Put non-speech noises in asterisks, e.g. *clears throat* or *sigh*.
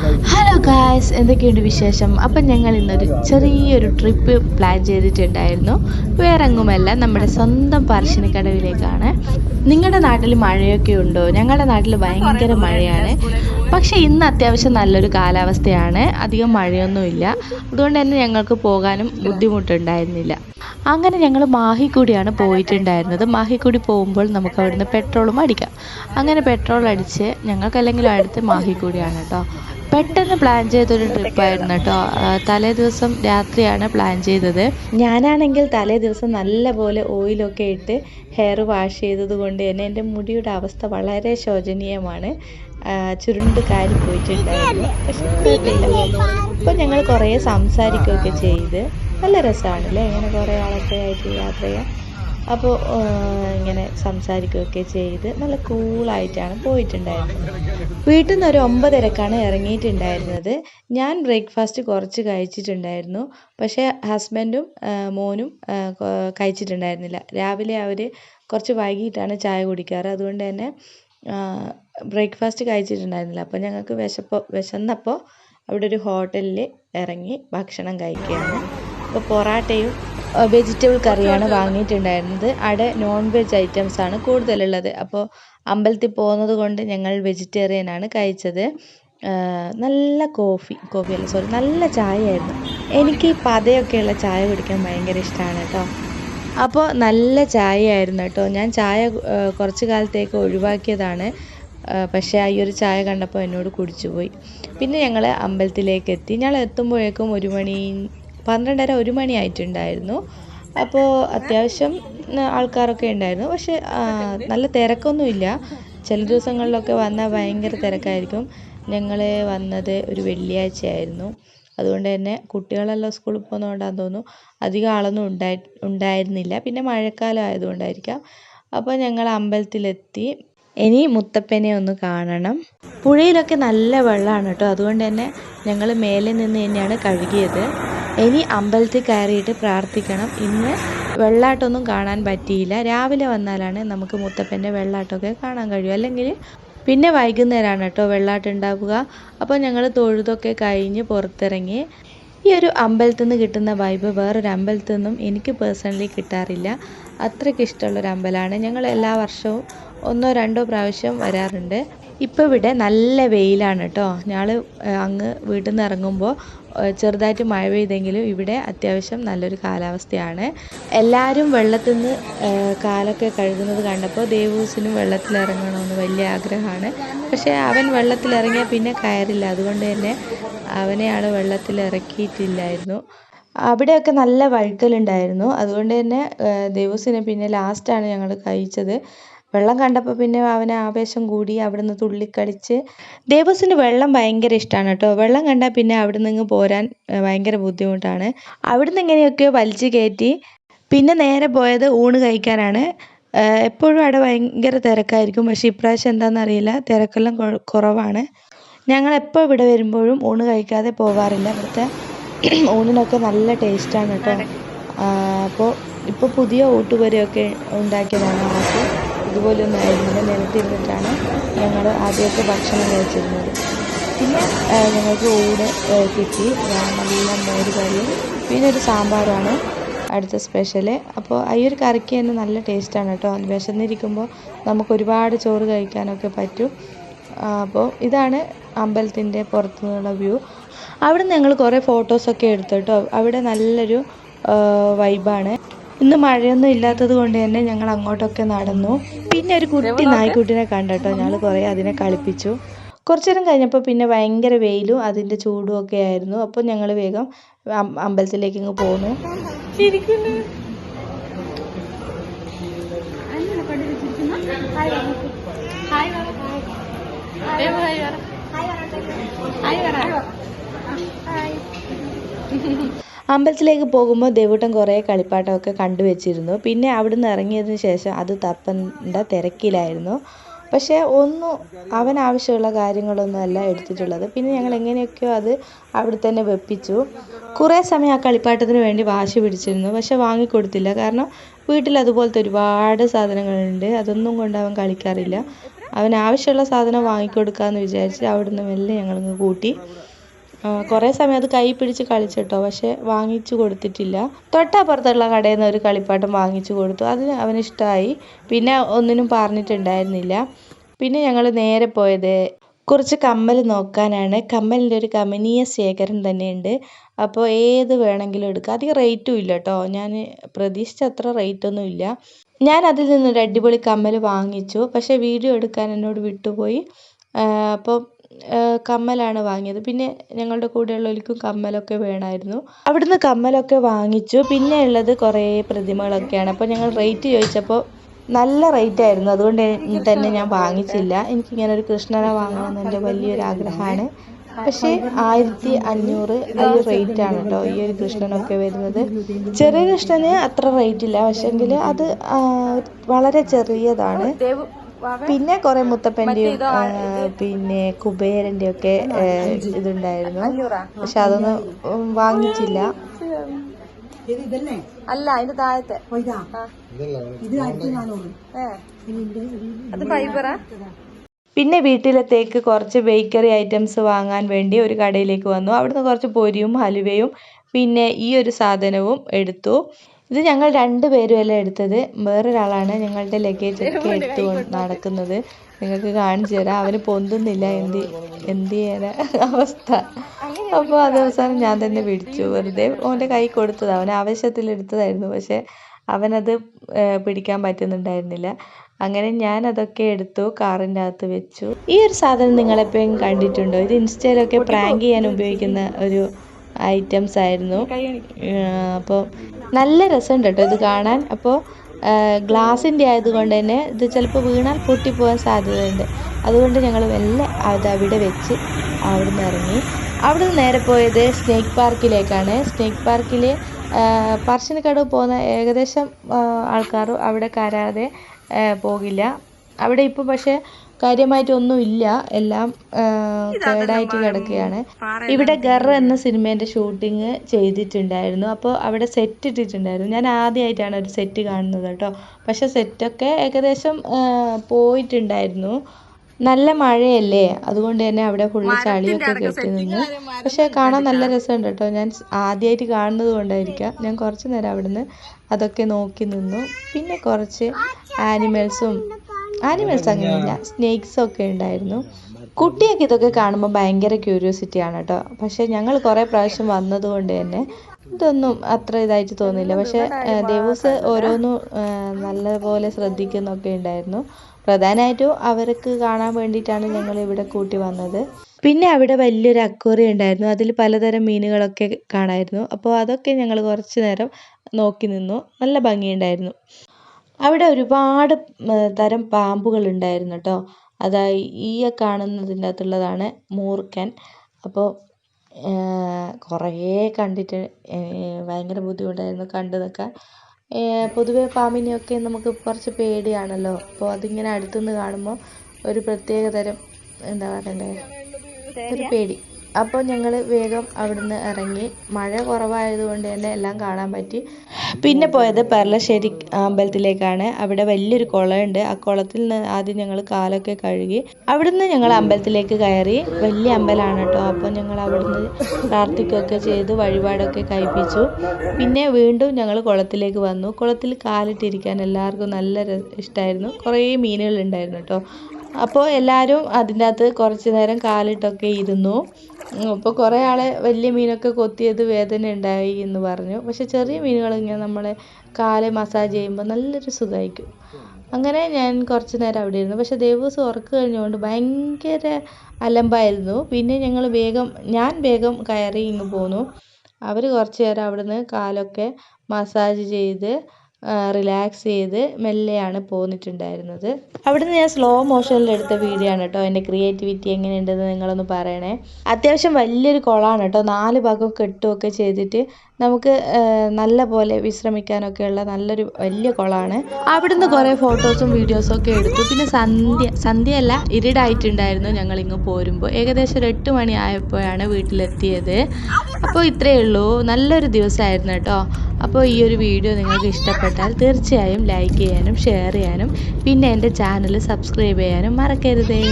Hello guys എന്തൊക്കെയുണ്ട് വിശേഷം? അപ്പം ഞങ്ങൾ ഇന്നൊരു ചെറിയൊരു ട്രിപ്പ് പ്ലാൻ ചെയ്തിട്ടുണ്ടായിരുന്നു. വേറെ എങ്ങുമല്ല നമ്മുടെ സ്വന്തം പറശ്ശിനിക്കടവിലേക്കാണ് നിങ്ങളുടെ നാട്ടിൽ മഴയൊക്കെ ഉണ്ടോ? ഞങ്ങളുടെ നാട്ടിൽ ഭയങ്കര മഴയാണ്. പക്ഷേ ഇന്ന് അത്യാവശ്യം നല്ലൊരു കാലാവസ്ഥയാണ്. അധികം മഴയൊന്നുമില്ല. അതുകൊണ്ട് തന്നെ ഞങ്ങൾക്ക് പോകാനും ബുദ്ധിമുട്ടുണ്ടായിരുന്നില്ല. അങ്ങനെ ഞങ്ങൾ മാഹിക്കൂടിയാണ് പോയിട്ടുണ്ടായിരുന്നത്. മാഹിക്കൂടി പോകുമ്പോൾ നമുക്ക് അവിടുന്ന് പെട്രോളും അടിക്കാം. അങ്ങനെ പെട്രോൾ അടിച്ച് ഞങ്ങൾക്കല്ലെങ്കിലും അടുത്ത് മാഹിക്കൂടിയാണ് കേട്ടോ. പെട്ടെന്ന് പ്ലാൻ ചെയ്തൊരു ട്രിപ്പായിരുന്നു കേട്ടോ. തലേ ദിവസം രാത്രിയാണ് പ്ലാൻ ചെയ്തത്. ഞാനാണെങ്കിൽ തലേ ദിവസം നല്ലപോലെ ഓയിലൊക്കെ ഇട്ട് ഹെയർ വാഷ് ചെയ്തത് കൊണ്ട് തന്നെ എന്റെ മുടിയുടെ അവസ്ഥ വളരെ ശോചനീയമാണ്. ചുരുണ്ട് കാരി പോയിട്ടുണ്ടായിരുന്നു. പക്ഷെ ഇപ്പം ഞങ്ങൾ കുറേ സംസാരിക്കുകയൊക്കെ ചെയ്ത്. നല്ല രസമാണല്ലേ? ഇങ്ങനെ കുറേ ആളൊക്കെ ആയിട്ട് യാത്ര ചെയ്യാൻ. അപ്പോൾ ഇങ്ങനെ സംസാരിക്കുകയൊക്കെ ചെയ്ത് നല്ല കൂളായിട്ടാണ് പോയിട്ടുണ്ടായിരുന്നത്. വീട്ടിൽ നിന്ന് ഒരു ഒമ്പതരക്കാണ് ഇറങ്ങിയിട്ടുണ്ടായിരുന്നത്. ഞാൻ ബ്രേക്ക്ഫാസ്റ്റ് കുറച്ച് കഴിച്ചിട്ടുണ്ടായിരുന്നു. പക്ഷേ ഹസ്ബൻഡും മോനും കഴിച്ചിട്ടുണ്ടായിരുന്നില്ല. രാവിലെ അവർ കുറച്ച് വൈകിട്ടാണ് ചായ കുടിക്കാറ്. അതുകൊണ്ട് തന്നെ ബ്രേക്ക്ഫാസ്റ്റ് കഴിച്ചിട്ടുണ്ടായിരുന്നില്ല. അപ്പോൾ ഞങ്ങൾക്ക് വിശപ്പ് വിശന്നപ്പോൾ അവിടെ ഒരു ഹോട്ടലിൽ ഇറങ്ങി ഭക്ഷണം കഴിക്കുകയാണ്. അപ്പോൾ പൊറാട്ടയും വെജിറ്റബിൾ കറിയാണ് വാങ്ങിയിട്ടുണ്ടായിരുന്നത്. അവിടെ നോൺ വെജ് ഐറ്റംസ് ആണ് കൂടുതലുള്ളത്. അപ്പോൾ അമ്പലത്തിൽ പോകുന്നത് കൊണ്ട് ഞങ്ങൾ വെജിറ്റേറിയൻ ആണ് കഴിച്ചത്. നല്ല കോഫി കോഫി അല്ല സോറി നല്ല ചായയായിരുന്നു. എനിക്ക് പതയൊക്കെയുള്ള ചായ കുടിക്കാൻ ഭയങ്കര ഇഷ്ടമാണ് കേട്ടോ. അപ്പോൾ നല്ല ചായയായിരുന്നു കേട്ടോ. ഞാൻ ചായ കുറച്ച് കാലത്തേക്ക് ഒഴിവാക്കിയതാണ്. പക്ഷേ ഈ ഒരു ചായ കണ്ടപ്പോൾ എന്നോട് കുടിച്ചു പോയി പിന്നെ ഞങ്ങൾ അമ്പലത്തിലേക്ക് എത്തി. ഞങ്ങൾ എത്തുമ്പോഴേക്കും ഒരു മണി പന്ത്രണ്ടര ഒരു മണി ആയിട്ടുണ്ടായിരുന്നു അപ്പോൾ അത്യാവശ്യം ആൾക്കാരൊക്കെ ഉണ്ടായിരുന്നു. പക്ഷേ നല്ല തിരക്കൊന്നുമില്ല. ചില ദിവസങ്ങളിലൊക്കെ വന്നാൽ ഭയങ്കര തിരക്കായിരിക്കും. ഞങ്ങൾ വന്നത് ഒരു വെള്ളിയാഴ്ചയായിരുന്നു. അതുകൊണ്ട് തന്നെ കുട്ടികളെല്ലാം സ്കൂളിൽ പോകുന്നതുകൊണ്ടാന്ന് തോന്നുന്നു അധികം ആളൊന്നും ഉണ്ടായി ഉണ്ടായിരുന്നില്ല. പിന്നെ മഴക്കാലം ആയതുകൊണ്ടായിരിക്കാം. അപ്പോൾ ഞങ്ങൾ അമ്പലത്തിലെത്തി. ഇനി മുത്തപ്പനെ ഒന്ന് കാണണം. പുഴയിലൊക്കെ നല്ല വെള്ളമാണ് കേട്ടോ. അതുകൊണ്ട് തന്നെ ഞങ്ങൾ മേലെ നിന്ന് തന്നെയാണ് കഴുകിയത്. ഇനി അമ്പലത്തിൽ കയറിയിട്ട് പ്രാർത്ഥിക്കണം. ഇന്ന് വെള്ളാട്ടമൊന്നും കാണാൻ പറ്റിയില്ല. രാവിലെ വന്നാലാണ് നമുക്ക് മുത്തപ്പന്റെ വെള്ളാട്ടമൊക്കെ കാണാൻ കഴിയും. അല്ലെങ്കിൽ പിന്നെ വൈകുന്നേരമാണ് കേട്ടോ വെള്ളാട്ടം ഉണ്ടാവുക. അപ്പോൾ ഞങ്ങൾ തൊഴുതൊക്കെ കഴിഞ്ഞ് പുറത്തിറങ്ങി. ഈ ഒരു അമ്പലത്തിൽ നിന്ന് കിട്ടുന്ന വൈബ് വേറൊരു അമ്പലത്തിൽ നിന്നും എനിക്ക് പേഴ്സണലി കിട്ടാറില്ല. അത്രയ്ക്ക് ഇഷ്ടമുള്ളൊരു അമ്പലമാണ്. ഞങ്ങൾ എല്ലാ വർഷവും ഒന്നോ രണ്ടോ പ്രാവശ്യം വരാറുണ്ട്. ഇപ്പോൾ ഇവിടെ നല്ല വെയിലാണ് കേട്ടോ. ഞങ്ങൾ അങ്ങ് വീട്ടിൽ നിന്ന് ഇറങ്ങുമ്പോൾ ചെറുതായിട്ട് മഴ പെയ്തെങ്കിലും ഇവിടെ അത്യാവശ്യം നല്ലൊരു കാലാവസ്ഥയാണ്. എല്ലാവരും വെള്ളത്തിൽ നിന്ന് കാലൊക്കെ കഴുകുന്നത് കണ്ടപ്പോൾ ദേവൂസിനും വെള്ളത്തിലിറങ്ങണമെന്ന് വലിയ ആഗ്രഹമാണ്. പക്ഷേ അവൻ വെള്ളത്തിലിറങ്ങിയാൽ പിന്നെ കയറില്ല. അതുകൊണ്ട് തന്നെ അവനെയാണ് വെള്ളത്തിൽ ഇറക്കിയിട്ടില്ലായിരുന്നു അവിടെയൊക്കെ നല്ല വഴുക്കലുണ്ടായിരുന്നു. അതുകൊണ്ട് തന്നെ ദേവൂസിനെ പിന്നെ ലാസ്റ്റാണ് ഞങ്ങൾ കഴിച്ചത്. വെള്ളം കണ്ടപ്പോൾ പിന്നെ അവന് ആവേശം കൂടി അവിടുന്ന് തുള്ളിക്കളിച്ച്. ദേവസിന് വെള്ളം ഭയങ്കര ഇഷ്ടമാണ് കേട്ടോ. വെള്ളം കണ്ടാൽ പിന്നെ അവിടുന്ന് ഇങ്ങ് പോരാൻ ഭയങ്കര ബുദ്ധിമുട്ടാണ്. അവിടുന്ന് ഇങ്ങനെയൊക്കെയോ വലിച്ചു കയറ്റി. പിന്നെ നേരെ പോയത് ഊണ് കഴിക്കാനാണ്. എപ്പോഴും അവിടെ ഭയങ്കര തിരക്കായിരിക്കും. പക്ഷേ ഇപ്രാവശ്യം എന്താണെന്നറിയില്ല തിരക്കെല്ലാം കുറവാണ്. ഞങ്ങൾ എപ്പോൾ ഇവിടെ വരുമ്പോഴും ഊണ് കഴിക്കാതെ പോകാറില്ല ഇവിടുത്തെ *clears throat* ഊണിനൊക്കെ നല്ല ടേസ്റ്റാണ് കേട്ടോ. അപ്പോൾ ഇപ്പോൾ പുതിയ ഊട്ടുപുരയൊക്കെ ഉണ്ടാക്കിയതാണ് ആദ്യം ഇതുപോലൊന്നും ആയിരുന്നില്ല നിലത്തിരുന്നിട്ടാണ് ഞങ്ങൾ ആദ്യമൊക്കെ ഭക്ഷണം കഴിച്ചിരുന്നത്. പിന്നെ ഞങ്ങൾക്ക് ഊട് കിട്ടി. നല്ല മോര് കറിയും പിന്നെ ഒരു സാമ്പാറാണ് അടുത്ത സ്പെഷ്യൽ അപ്പോൾ ഈ ഒരു കറിക്ക് തന്നെ നല്ല ടേസ്റ്റാണ് കേട്ടോ. വിശന്നിരിക്കുമ്പോൾ നമുക്ക് ഒരുപാട് ചോറ് കഴിക്കാനൊക്കെ പറ്റും. അപ്പോൾ ഇതാണ് അമ്പലത്തിന്റെ പുറത്തു നിന്നുള്ള വ്യൂ. അവിടെ ഞങ്ങൾ കുറേ ഫോട്ടോസൊക്കെ എടുത്തു കേട്ടോ. അവിടെ നല്ലൊരു വൈബാണ് ഇന്ന് മഴയൊന്നും ഇല്ലാത്തത് കൊണ്ട് തന്നെ ഞങ്ങൾ അങ്ങോട്ടൊക്കെ നടന്നു. പിന്നെ ഒരു കുട്ടി നായ്ക്കുട്ടിനെ കണ്ടട്ടോ. ഞങ്ങൾ കുറേ അതിനെ കളിപ്പിച്ചു. കുറച്ചു നേരം കഴിഞ്ഞപ്പോൾ പിന്നെ ഭയങ്കര വെയിലും അതിന്റെ ചൂടും ഒക്കെ ആയിരുന്നു. അപ്പോൾ ഞങ്ങൾ വേഗം അമ്പലത്തിലേക്ക് ഇങ്ങ് പോന്നു. അമ്പലത്തിലേക്ക് പോകുമ്പോൾ ദേവൂട്ടൻ കുറേ കളിപ്പാട്ടമൊക്കെ കണ്ടുവച്ചിരുന്നു പിന്നെ അവിടുന്ന് ഇറങ്ങിയതിന് ശേഷം അത് തപ്പേണ്ട തിരക്കിലായിരുന്നു. പക്ഷേ ഒന്നും അവൻ ആവശ്യമുള്ള കാര്യങ്ങളൊന്നും അല്ല എടുത്തിട്ടുള്ളത്. പിന്നെ ഞങ്ങൾ എങ്ങനെയൊക്കെയോ അത് അവിടെ തന്നെ വെപ്പിച്ചു. കുറേ സമയം ആ കളിപ്പാട്ടത്തിന് വേണ്ടി വാശി പിടിച്ചിരുന്നു. പക്ഷെ വാങ്ങിക്കൊടുത്തില്ല. കാരണം വീട്ടിൽ അതുപോലത്തെ ഒരുപാട് സാധനങ്ങളുണ്ട്. അതൊന്നും കൊണ്ട് അവൻ കളിക്കാറില്ല. അവന് ആവശ്യമുള്ള സാധനം വാങ്ങിക്കൊടുക്കാമെന്ന് വിചാരിച്ച് അവിടുന്ന് മെല്ലെ ഞങ്ങളങ്ങ് കൂട്ടി. കുറേ സമയം അത് കൈ പിടിച്ച് കളിച്ചിട്ടോ പക്ഷെ വാങ്ങിച്ചു കൊടുത്തിട്ടില്ല. തൊട്ടപ്പുറത്തുള്ള കടയിൽ നിന്ന് ഒരു കളിപ്പാട്ടം വാങ്ങിച്ചു കൊടുത്തു. അത് അവന് ഇഷ്ടമായി. പിന്നെ ഒന്നിനും പറഞ്ഞിട്ടുണ്ടായിരുന്നില്ല. പിന്നെ ഞങ്ങൾ നേരെ പോയത് കുറച്ച് കമ്മൽ നോക്കാനാണ്. കമ്മലിന്റെ ഒരു കമനീയ ശേഖരം തന്നെയുണ്ട്. അപ്പോൾ ഏത് വേണമെങ്കിലും എടുക്കാം. അധികം റേറ്റും ഇല്ല കേട്ടോ. ഞാൻ പ്രതീക്ഷിച്ച അത്ര റേറ്റൊന്നും ഇല്ല. ഞാൻ അതിൽ നിന്നൊരു അടിപൊളി കമ്മൽ വാങ്ങിച്ചു. പക്ഷേ വീഡിയോ എടുക്കാൻ എന്നോട് വിട്ടുപോയി. അപ്പോൾ കമ്മലാണ് വാങ്ങിയത്. പിന്നെ ഞങ്ങളുടെ കൂടെയുള്ളവർക്കും കമ്മലൊക്കെ വേണമായിരുന്നു. അവിടുന്ന് കമ്മലൊക്കെ വാങ്ങിച്ചു. പിന്നെ ഉള്ളത് കുറേ പ്രതിമകളൊക്കെയാണ്. അപ്പോൾ ഞങ്ങൾ റേറ്റ് ചോദിച്ചപ്പോൾ നല്ല റേറ്റ് ആയിരുന്നു. അതുകൊണ്ട് തന്നെ ഞാൻ വാങ്ങിച്ചില്ല. എനിക്കിങ്ങനെ ഒരു കൃഷ്ണനെ വാങ്ങണമെന്ന് എന്റെ വലിയൊരു ആഗ്രഹമാണ്. പക്ഷേ ആയിരത്തി അഞ്ഞൂറ് ഒരു റേറ്റ് ആണ് കേട്ടോ ഈ ഒരു കൃഷ്ണനൊക്കെ വരുന്നത്. ചെറിയ കൃഷ്ണന് അത്ര റേറ്റ് ഇല്ല. പക്ഷെങ്കിൽ അത് വളരെ ചെറിയതാണ്. പിന്നെ കുറെ മുത്തപ്പന്റെയും പിന്നെ കുബേരന്റെ ഒക്കെ ഇതുണ്ടായിരുന്നു. പക്ഷെ അതൊന്നും വാങ്ങിച്ചില്ല. ഇത് ഇതല്ലേ? അല്ല അതിന്റെ താഴത്തെ. അത് ഫൈബറാ പിന്നെ വീട്ടിലത്തേക്ക് കുറച്ച് ബേക്കറി ഐറ്റംസ് വാങ്ങാൻ വേണ്ടി ഒരു കടയിലേക്ക് വന്നു. അവിടുന്ന് കുറച്ച് പൊരിയും ഹലുവയും പിന്നെ ഈ ഒരു സാധനവും എടുത്തു. ഇത് ഞങ്ങൾ രണ്ടുപേരും അല്ല എടുത്തത്? വേറൊരാളാണ് ഞങ്ങളുടെ ലഗേജ് ഒക്കെ എടുത്തു നടക്കുന്നത്. നിങ്ങൾക്ക് കാണിച്ചു തരാം. അവന് പൊന്തുന്നില്ല. എന്ത് എന്ത് ചെയ്യാന അവസ്ഥ. അപ്പോൾ അത് അവസാനം ഞാൻ തന്നെ പിടിച്ചു. വെറുതെ ഓന്റെ കൈ കൊടുത്തത്. അവൻ ആവശ്യത്തിൽ എടുത്തതായിരുന്നു. പക്ഷേ അവനത് പിടിക്കാൻ പറ്റുന്നുണ്ടായിരുന്നില്ല. അങ്ങനെ ഞാൻ അതൊക്കെ എടുത്തു കാറിന്റെ അകത്ത് വെച്ചു. ഈ ഒരു സാധനം നിങ്ങളെപ്പോഴും കണ്ടിട്ടുണ്ടോ? ഇത് ഇൻസ്റ്റയിലൊക്കെ പ്രാങ്ക് ചെയ്യാൻ ഉപയോഗിക്കുന്ന ഒരു ഐറ്റംസ് ആയിരുന്നു. അപ്പോൾ നല്ല രസമുണ്ട് കേട്ടോ ഇത് കാണാൻ. അപ്പോൾ ഗ്ലാസിന്റെ ആയതുകൊണ്ട് തന്നെ ഇത് ചിലപ്പോൾ വീണാൽ പൊട്ടിപ്പോകാൻ സാധ്യതയുണ്ട്. അതുകൊണ്ട് ഞങ്ങൾ മെല്ലെ അത് അവിടെ വെച്ച് അവിടുന്ന് ഇറങ്ങി. അവിടുന്ന് നേരെ പോയത് സ്നേക്ക് പാർക്കിലേക്കാണ് സ്നേക്ക് പാർക്കിൽ പറശ്ശിനിക്കടവ് പോകുന്ന ഏകദേശം ആൾക്കാർ അവിടെ കയറാതെ പോകില്ല. അവിടെ ഇപ്പോൾ പക്ഷേ കാര്യമായിട്ടൊന്നും ഇല്ല എല്ലാം കേടായിട്ട് കിടക്കുകയാണ്. ഇവിടെ ഗർ എന്ന സിനിമേന്റെ ഷൂട്ടിങ് ചെയ്തിട്ടുണ്ടായിരുന്നു. അപ്പോൾ അവിടെ സെറ്റ് ഇട്ടിട്ടുണ്ടായിരുന്നു. ഞാൻ ആദ്യമായിട്ടാണ് ഒരു സെറ്റ് കാണുന്നത് കേട്ടോ. പക്ഷേ സെറ്റൊക്കെ ഏകദേശം പോയിട്ടുണ്ടായിരുന്നു. നല്ല മഴയല്ലേ? അതുകൊണ്ട് തന്നെ അവിടെ ഫുള്ള് ചളിയൊക്കെ കെട്ടി നിന്ന്. പക്ഷേ കാണാൻ നല്ല രസമുണ്ട് കേട്ടോ. ഞാൻ ആദ്യമായിട്ട് കാണുന്നത് കൊണ്ടായിരിക്കാം. ഞാൻ കുറച്ച് നേരം അവിടുന്ന് അതൊക്കെ നോക്കി നിന്നു. പിന്നെ കുറച്ച് ആനിമൽസും ആനിമൽസ് അങ്ങനെയില്ല സ്നേക്സ് ഒക്കെ ഉണ്ടായിരുന്നു. കുട്ടിയൊക്കെ ഇതൊക്കെ കാണുമ്പോൾ ഭയങ്കര ക്യൂരിയോസിറ്റി ആണ് കേട്ടോ പക്ഷേ ഞങ്ങൾ കുറേ പ്രാവശ്യം വന്നത് കൊണ്ട് തന്നെ ഇതൊന്നും അത്ര ഇതായിട്ട് തോന്നില്ല പക്ഷേ ദേവൂസ് ഓരോന്നും നല്ലപോലെ ശ്രദ്ധിക്കുന്നൊക്കെ ഉണ്ടായിരുന്നു. പ്രധാനമായിട്ടും അവർക്ക് കാണാൻ വേണ്ടിയിട്ടാണ് ഞങ്ങൾ ഇവിടെ കൂട്ടി വന്നത്. പിന്നെ അവിടെ വലിയൊരു അക്വേറിയം ഉണ്ടായിരുന്നു. അതിൽ പലതരം മീനുകളൊക്കെ കാണായിരുന്നു. അപ്പോൾ അതൊക്കെ ഞങ്ങൾ കുറച്ച് നേരം നോക്കി നിന്നു. നല്ല ഭംഗിയുണ്ടായിരുന്നു. അവിടെ ഒരുപാട് തരം പാമ്പുകൾ ഉണ്ടായിരുന്നു കേട്ടോ അതാ ഈ കാണുന്നതിന്റെ അകത്തുള്ളതാണ് മൂർഖൻ. അപ്പോൾ കുറേ കണ്ടിട്ട് ഭയങ്കര ബുദ്ധിമുട്ടായിരുന്നു കണ്ടു നിൽക്കാൻ പൊതുവേ പാമ്പിനെയൊക്കെ നമുക്ക് കുറച്ച് പേടിയാണല്ലോ. അപ്പോൾ അതിങ്ങനെ അടുത്തുനിന്ന് കാണുമ്പോൾ ഒരു പ്രത്യേക തരം എന്താ പറയണ്ടേ? ഒരു പേടി. അപ്പോൾ ഞങ്ങൾ വേഗം അവിടുന്ന് ഇറങ്ങി. മഴ കുറവായതുകൊണ്ട് തന്നെ എല്ലാം കാണാൻ പറ്റി. പിന്നെ പോയത് പെർലശ്ശേരി അമ്പലത്തിലേക്കാണ്. അവിടെ വലിയൊരു കുളമുണ്ട്. ആ കുളത്തിൽ നിന്ന് ആദ്യം ഞങ്ങൾ കാലൊക്കെ കഴുകി അവിടുന്ന് ഞങ്ങൾ അമ്പലത്തിലേക്ക് കയറി. വലിയ അമ്പലമാണ് കേട്ടോ. അപ്പോൾ ഞങ്ങൾ അവിടുന്ന് പ്രാർത്ഥിക്കുകയൊക്കെ ചെയ്ത് വഴിപാടൊക്കെ കഴിപ്പിച്ചു. പിന്നെ വീണ്ടും ഞങ്ങൾ കുളത്തിലേക്ക് വന്നു. കുളത്തിൽ കാലിട്ടിരിക്കാൻ എല്ലാവർക്കും നല്ല ഇഷ്ടമായിരുന്നു കുറേ മീനുകൾ ഉണ്ടായിരുന്നു കേട്ടോ. അപ്പോൾ എല്ലാവരും അതിന്റെ അകത്ത് കുറച്ച് നേരം കാലിട്ടൊക്കെ ഇരുന്നു. അപ്പോൾ കുറേ ആളെ വലിയ മീനൊക്കെ കൊത്തിയത് വേദന ഉണ്ടായി എന്ന് പറഞ്ഞു. പക്ഷെ ചെറിയ മീനുകൾ ഇങ്ങനെ നമ്മളെ കാൽ മസാജ് ചെയ്യുമ്പോൾ നല്ലൊരു സുഖമായിരിക്കും അങ്ങനെ ഞാൻ കുറച്ച് നേരം അവിടെ ഇരുന്നു. പക്ഷെ ദേവസ്വം ഉറക്കം കഴിഞ്ഞുകൊണ്ട് ഭയങ്കര അലമ്പായിരുന്നു. പിന്നെ ഞങ്ങൾ വേഗം ഞാൻ വേഗം കയറി ഇങ്ങ് പോന്നു. അവർ കുറച്ച് നേരം അവിടുന്ന് കാലൊക്കെ മസാജ് ചെയ്ത് റിലാക്സ് ചെയ്ത് മെല്ലെയാണ് പോന്നിട്ടുണ്ടായിരുന്നത്. അവിടുന്ന് ഞാൻ സ്ലോ മോഷനിൽ എടുത്ത വീഡിയോ ആണ് കേട്ടോ എന്റെ ക്രിയേറ്റിവിറ്റി എങ്ങനെയുണ്ടെന്ന് നിങ്ങളൊന്ന് പറയണേ. അത്യാവശ്യം വലിയൊരു കുളമാണ് കേട്ടോ നാല് ഭാഗം കെട്ടുമൊക്കെ ചെയ്തിട്ട് നമുക്ക് നല്ല പോലെ വിശ്രമിക്കാനൊക്കെയുള്ള നല്ലൊരു വലിയ കുളമാണ്. അവിടുന്ന് കുറേ ഫോട്ടോസും വീഡിയോസും ഒക്കെ എടുത്തു. പിന്നെ സന്ധ്യ സന്ധ്യയല്ല ഇരുടായിട്ടുണ്ടായിരുന്നു ഞങ്ങൾ ഇങ്ങ് പോരുമ്പോൾ. ഏകദേശം ഒരു എട്ട് മണി ആയപ്പോഴാണ് വീട്ടിലെത്തിയത്. അപ്പോൾ ഇത്രയേ ഉള്ളൂ. നല്ലൊരു ദിവസമായിരുന്നു കേട്ടോ. അപ്പോൾ ഈ ഒരു വീഡിയോ നിങ്ങൾക്ക് ഇഷ്ടപ്പെട്ടാൽ തീർച്ചയായും ലൈക്ക് ചെയ്യാനും ഷെയർ ചെയ്യാനും പിന്നെ എന്റെ ചാനൽ സബ്സ്ക്രൈബ് ചെയ്യാനും മറക്കരുതേ.